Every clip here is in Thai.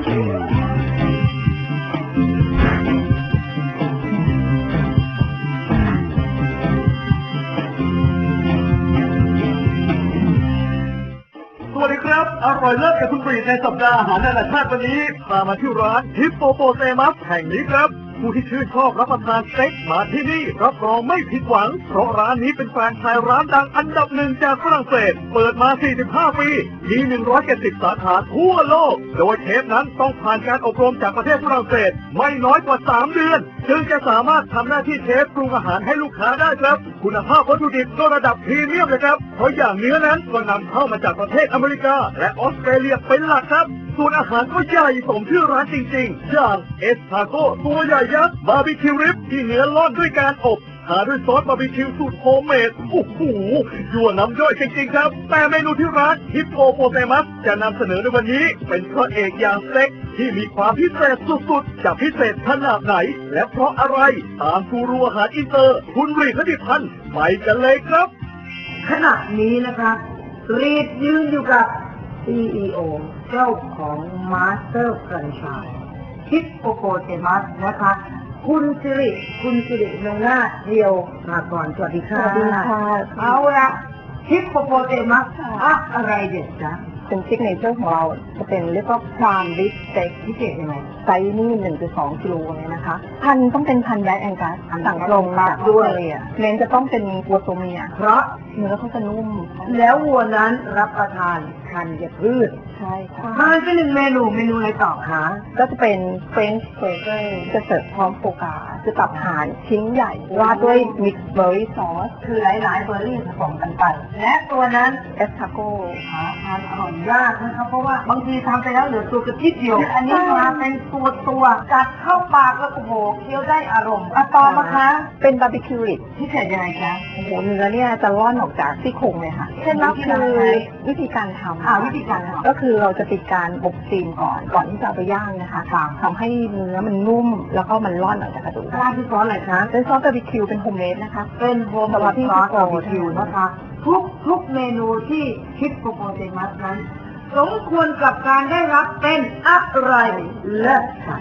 สวัสดีครับ อร่อยเลิศกับคุณปรีในสัปดาห์อาหารนานาชาติวันนี้พามาที่ร้านฮิปโปโปเตมัสแห่งนี้ครับ ผู้ที่ชื่นชอบรับประทานสเต็กมาที่นี่รับรองไม่ผิดหวัง เพราะร้านนี้เป็นแฟรนไชส์ร้านดังอันดับหนึ่งจากฝรั่งเศส เปิดมา 45 ปี มี 170 สาขาทั่วโลก โดยเชฟนั้นต้องผ่านการอบรมจากประเทศฝรั่งเศส ไม่น้อยกว่า 3 เดือนจึงจะสามารถทำหน้าที่เชฟปรุงอาหารให้ลูกค้าได้ครับ คุณภาพวัตถุดิบก็ระดับพรีเมียมเลยครับ เพราะอย่างเนื้อนั้นก็นำเข้ามาจากประเทศอเมริกา และออสเตรเลียเป็นหลักครับ ส่วนอาหารก็ใหญ่สมชื่อร้านจริงๆ อย่างเอสทาโก้ตัวใหญ่ยักษ์บาร์บีคิวริบที่เนื้อลอดด้วยการอบ ทาด้วยซอสบาร์บีคิวสูตรโฮมเมดโอ้โหยั่วน้ำย่อยจริงๆครับ แต่เมนูที่ร้านฮิปโปโปเตมัสจะนำเสนอในวันนี้ เป็นพระเอกอย่างเต็กที่มีความพิเศษสุดๆ จะพิเศษขนาดไหน และเพราะอะไรตามกูรูอาหารอินเตอร์ คุณรีดคดิพันธ์ไปกันเลยครับ ขณะนี้นะครับ รีดยืนอยู่กับ CEO เจ้าของ Master Franchise คิดโปโปเตมัสนะคะ คุณสิริ คุณสิรินงนาถเดียวมาก่อน สวัสดีค่ะสวัสดีค่ะ เอาละคิดโปโปเตมัสอะอะไรเด็ดจ๊ะเป็นซิกเนเจอร์ของเราจะเป็นเรียกว่าพรามบิ๊กสเต็กพิเศษยังไงไซส์นี่1.2กิโลเลยนะคะ พันธุ์ต้องเป็นพันธุ์แบล็กแองกัสพันธุ์สั่งตรงมาจากออด้สวยเตรเลียเน้นจะต้องเป็นวัวตัวเมียเพราะเนื้อเขาจะนุ่ม แล้ววัวนั้นรับประทานธัญพืช ใช่ค่ะทานไปหนึ่งเมนูเมนูอะไรต่อคะ ก็จะเป็นเฟรนช์เบอร์เกอร์จะเสิร์ฟพร้อมโฟกาจะตับห่านชิ้นใหญ่ ราดด้วยมิกซ์เบอร์รี่ซอสคือหลายๆเบอร์รี่ผสมกันไป และตัวนั้นเอสทาโก้หาทานอร่อยยากนะครับ เพราะว่าบางทีทำไปแล้วเหลือตัวกระทิดเดียว อันนี้มาเป็นตัวตัวๆกัดเข้าปากแล้วโอ้โหเคี้ยวได้อารมณ์อะตอมนะคะเป็นบาร์บีคิวริดพิเศษยังไงคะ โอ้โหเนื้อเนี่ยจะร่อนออกจากซี่โครงเลยค่ะเคล็ดลับคือวิธีการทำอ่าวิธีการทำ ก็คือเราจะติดการอบซีนก่อนก่อนที่จะเอาไปย่างนะคะทำให้เนื้อมันนุ่มแล้วก็มันร่อนออกจากกระดูกร้านที่ซอสอะไรคะ เป็นซอสบาร์บีคิวเป็นโฮมเมดนะคะ เป็นโฮมสำหรับที่ซอสที่บาร์บีคิวนะคะ ทุกทุกเมนูที่คิดโปรโปเตมัสนั้น สมควรกับการได้รับเป็นอะไรเลิศค่ะ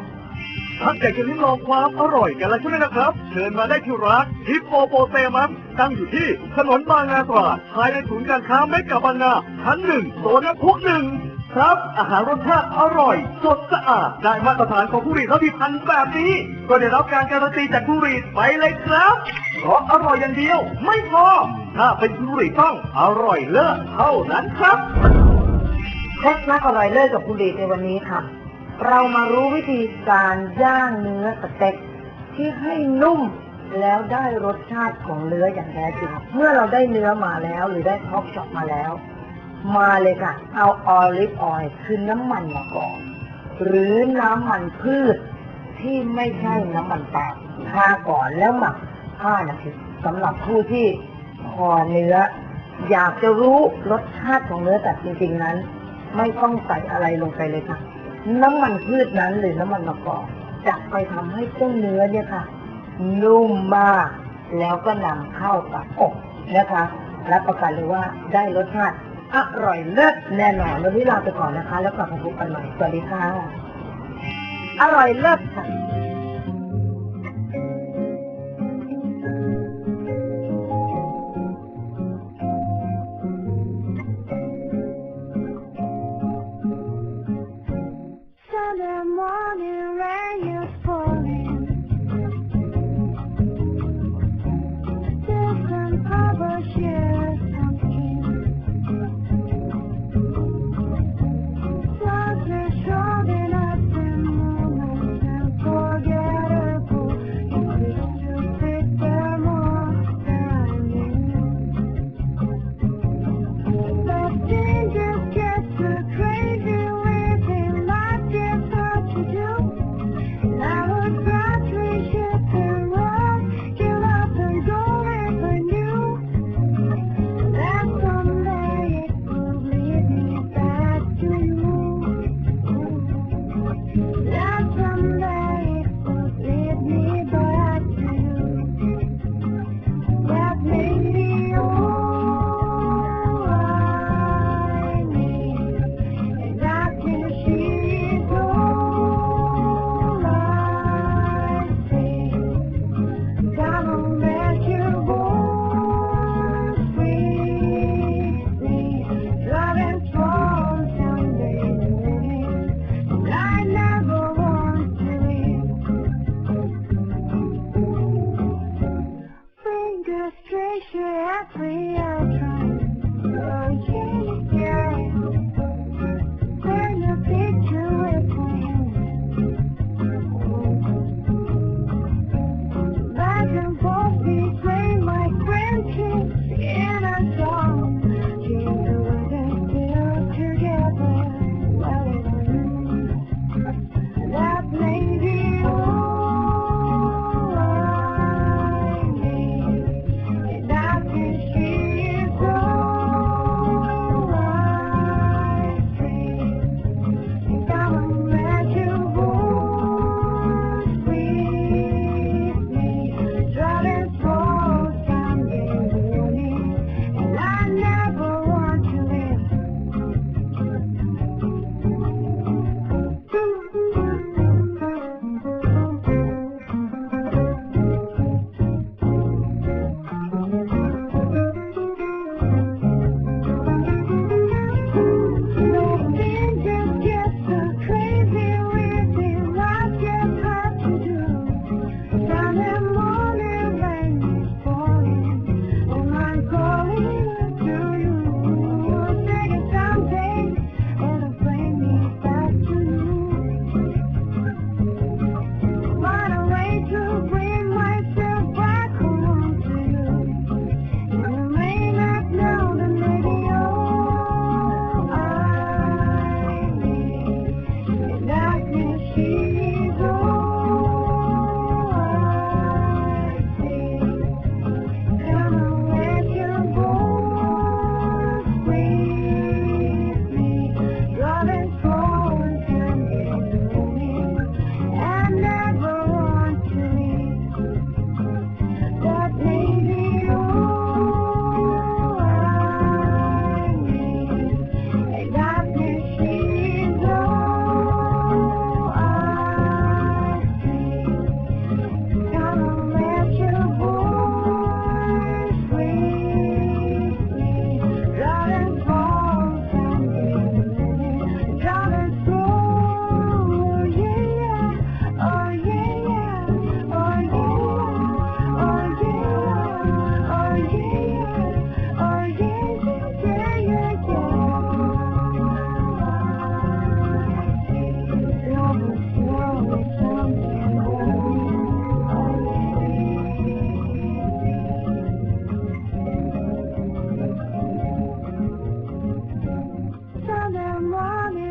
ถ้าอยากจะลิ้มลองความอร่อยกันแล้วใช่ไหมนะครับ เชิญมาได้ที่ร้านฮิปโปโปเตมัสตั้งอยู่ที่ถนนบางนาตราดภายในศูนย์การค้าเมกะบางนาชั้นหนึ่งโซนน้ำพุหนึ่ง ครับ อาหารรสชาติอร่อย สดสะอาด ได้มาตรฐานของผู้รีดและพิพันธ์แบบนี้ ก็ได้รับการการันตีจากผู้รีดไปเลยครับเพราะอร่อยอย่างเดียว ไม่พอ ถ้าเป็นผู้รีดต้องอร่อยเลิศเท่านั้นครับเคล็ดลับอร่อยเลิศกับคุณดีในวันนี้ค่ะ เรามารู้วิธีการย่างเนื้อสเต็กที่ให้นุ่มแล้วได้รสชาติของเนื้ออย่างแท้จริง เมื่อเราได้เนื้อมาแล้วหรือได้ท็อปช็อปมาแล้ว มาเลยค่ะ เอาออลิฟออยล์คือน้ำมันมะกอกหรือน้ำมันพืชที่ไม่ใช่น้ำมันปาล์มทาก่อนแล้วหมัก5นาทีสำหรับผู้ที่คอเนื้อ อยากจะรู้รสชาติของเนื้อแต่จริงๆนั้น ไม่ต้องใส่อะไรลงไปเลยค่ะ น้ำมันพืชนั้นหรือน้ำมันมะกอกจะไปทำให้เจ้าเนื้อเนี่ยค่ะ นุ่มมาก แล้วก็นำเข้ากับอกนะคะ รับประกันเลยว่าได้รสชาติ อร่อยเลิศแน่นอนวันนี้ลาไปก่อนนะคะ แล้วกลับมาพบกันใหม่สวัสดีค่ะ อร่อยเลิศค่ะ running.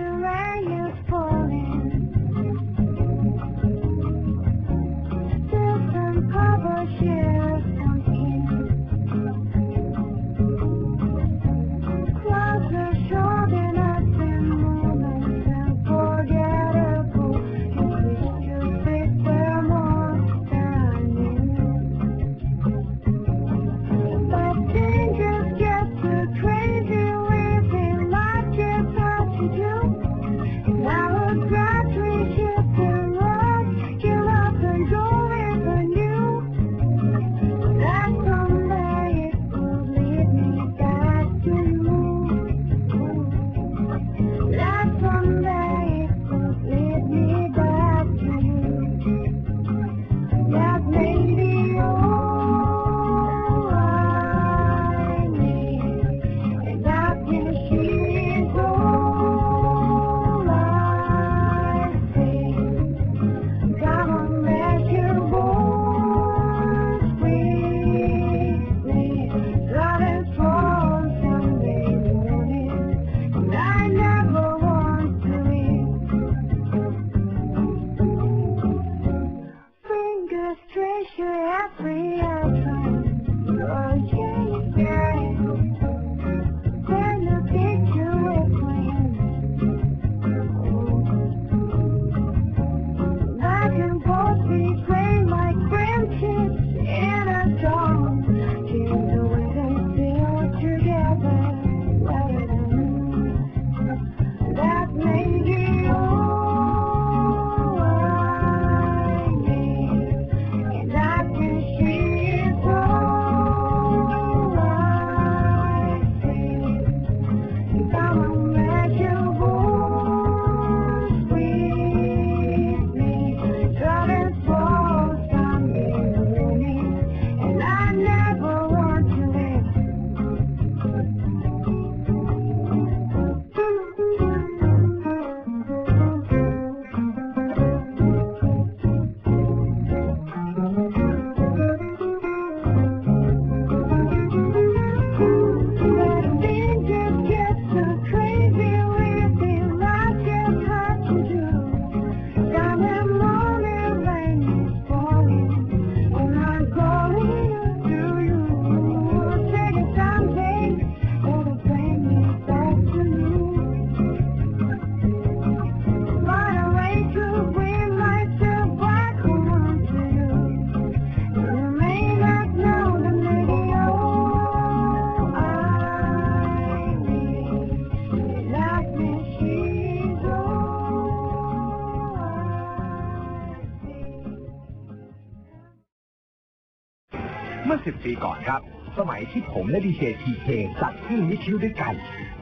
และดีเจทีเคจัดขึ้นวิทยุด้วยกัน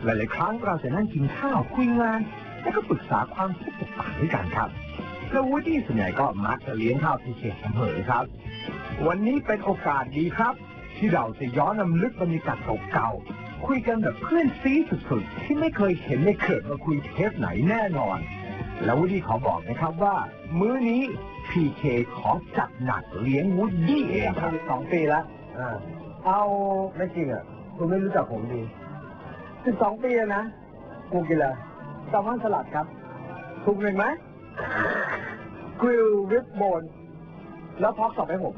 หลาย ๆ ครั้งเราจะนั่งกินข้าวคุยงาน แล้วก็ปรึกษาความคิดต่างๆด้วยกันครับแล้ววูดดี้ส่วนใหญ่ก็มักจะเลี้ยงข้าวทีเคเสมอครับ วันนี้เป็นโอกาสดีครับ ที่เราจะย้อนนำลึกบรรยากาศเก่าๆคุยกันแบบเพื่อนซีสุดๆ ที่ไม่เคยเห็นในเกิดมาคุยเทปไหนแน่นอน แล้ววูดดี้ขอบอกนะครับว่า มื้อนี้พีเคขอจัดหนักเลี้ยงวูดดี้เองครับสองปีแล้ว เอาไม่จริงอะ คุณไม่รู้จักผมดีสิบสองปีแล้วนะกูกินอะไรแซลมอนสลัดครับถูกหนึ่งไหมกริลริบโบน แล้วพ็อกสอบให้ผม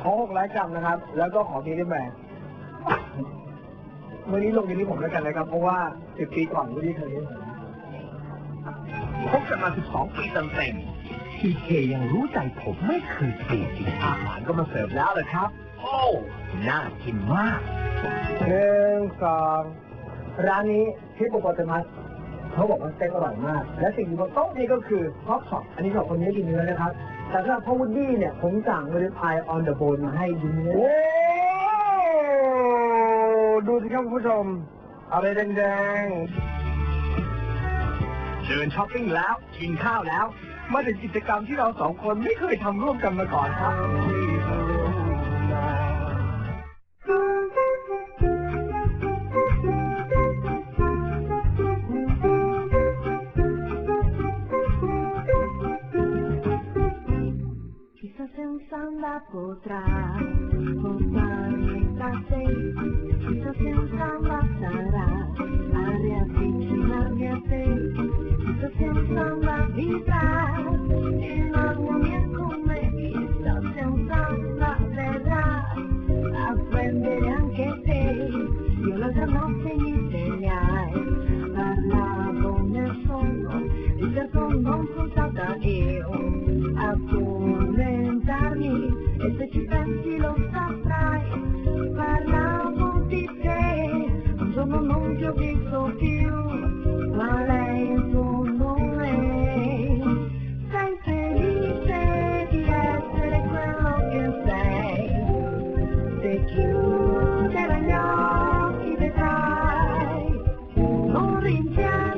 ขอหกร้อยกรัมนะครับ แล้วก็ขอมีดิแมนวันนี้ลงอย่างนี้ผมแล้วกันนะครับ เพราะว่าสิบปีก่อนวันนี้เคยเลี้ยงผมพบกันมา 12 ปีเต็มๆพีเคยังรู้ใจผมไม่เคยเปลี่ยนจริงอาหารก็มาเสิร์ฟแล้วเลยครับ โอ้น่ากินมากหนึ่งสองร้านนี้ที่โปโปเตมัสเขาบอกว่าสเต็กอร่อยมาก และสิ่งที่บนโต๊ะนี่ก็คือฮอปช็อปอันนี้สำหรับคนนี้กินเนื้อนะครับ แต่สำหรับพ่อวูดดี้เนี่ยผมสั่งเวลิพายออนเดอะโบนมาให้ดูเนื้อโอ้ดูสิครับคุณผู้ชม อะไรแดงเดินช้อปปิ้งแล้ว กินข้าวแล้ว มาถึงกิจกรรมที่เราสองคนไม่เคยทำร่วมกันมาก่อนครับ anda potrà con tanta sed, senza. 家。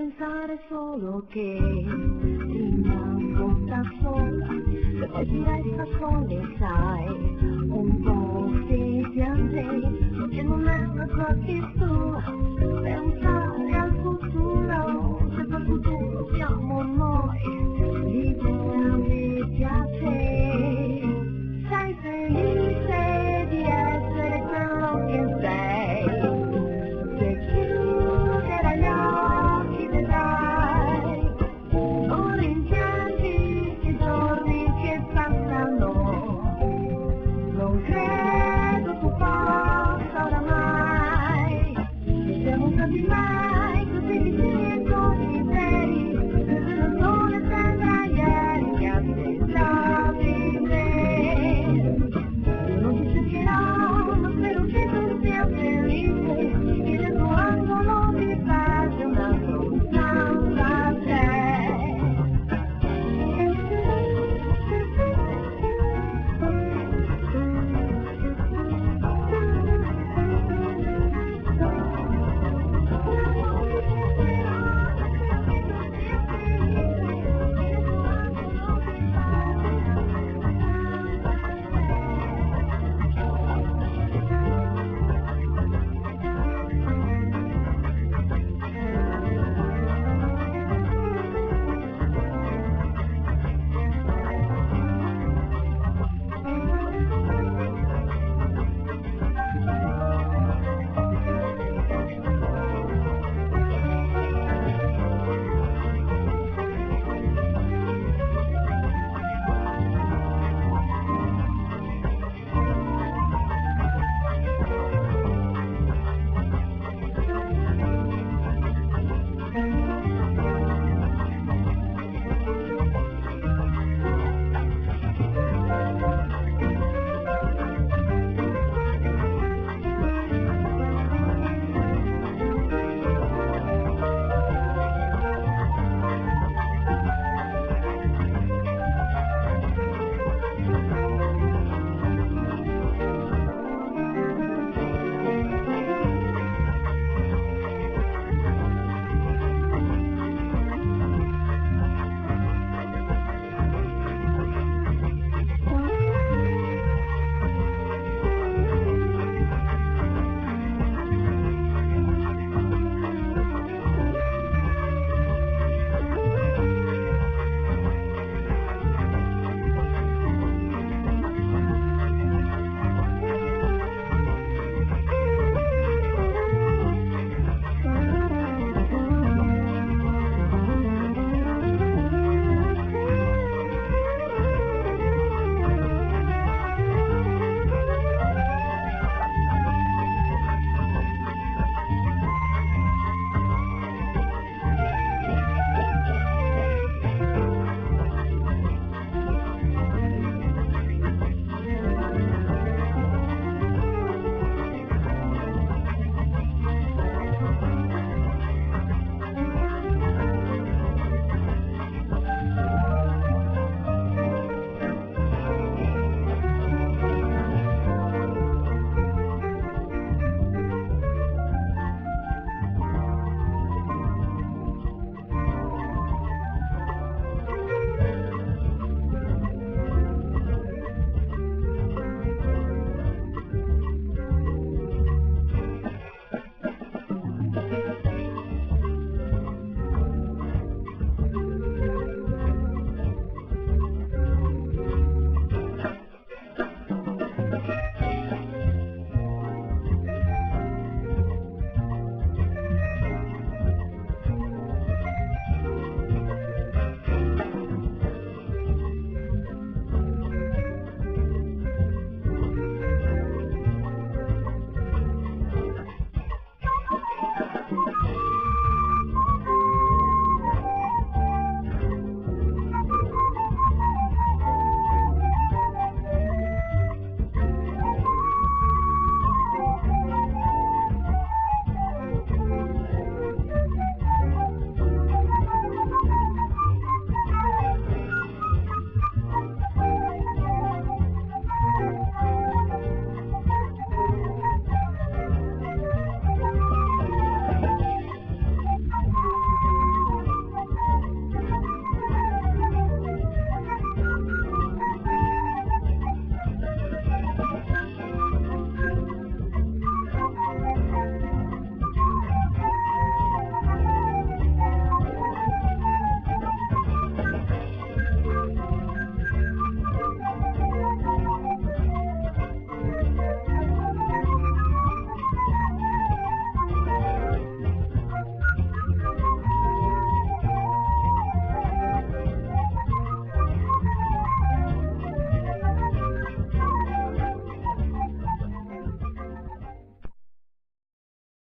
pensare solo che rimango da sola se poi si resta sole sai un po' se andrei, che non è una cosa tu pensare al futuro se per futuro siamo noi.